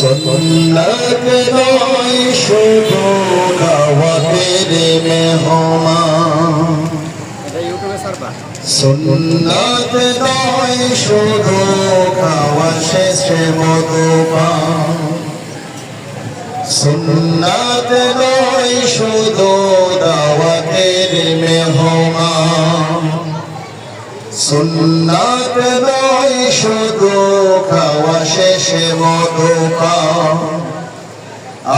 সুন্নত নয় শুধু দাওয়াতের মেহমান সুন্নত নয় শুধু খাওয়া শেষে মধুপান সুন্নত নয় শুধু দাওয়াতের মেহমান সুন্নত নয় শুধু খাওয়া শেষে মধুপান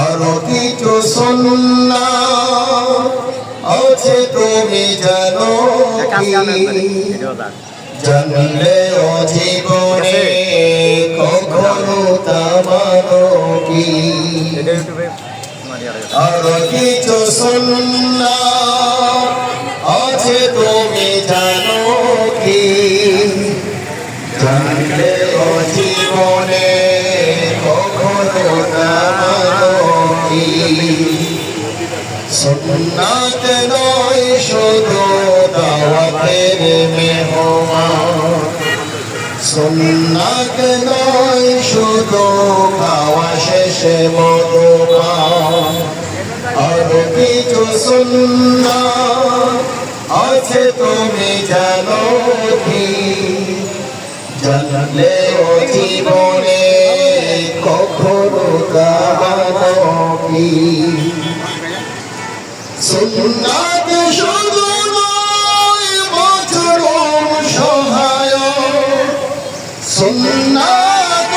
আরও কিছু সুন্না আছে তুমি জানো জানলে ও জীবনে কখনো তামানো কি? আর কিছু সুন্না আছে তুমি জানো কি? জানলে ও জীবনে কখনো তামানো কি সুন্নাত নয়, শুধু দাওয়াতের মেহমান। সুন্নাত নয়, শুধু খাওয়া শেষে মধুপান। আর কিছু সুন্না আছে তুমি জানো কি? জানলে ও জীবনে কখনো কি? সুন্নাত শুধু নয় বছর সহায় সুন্নাত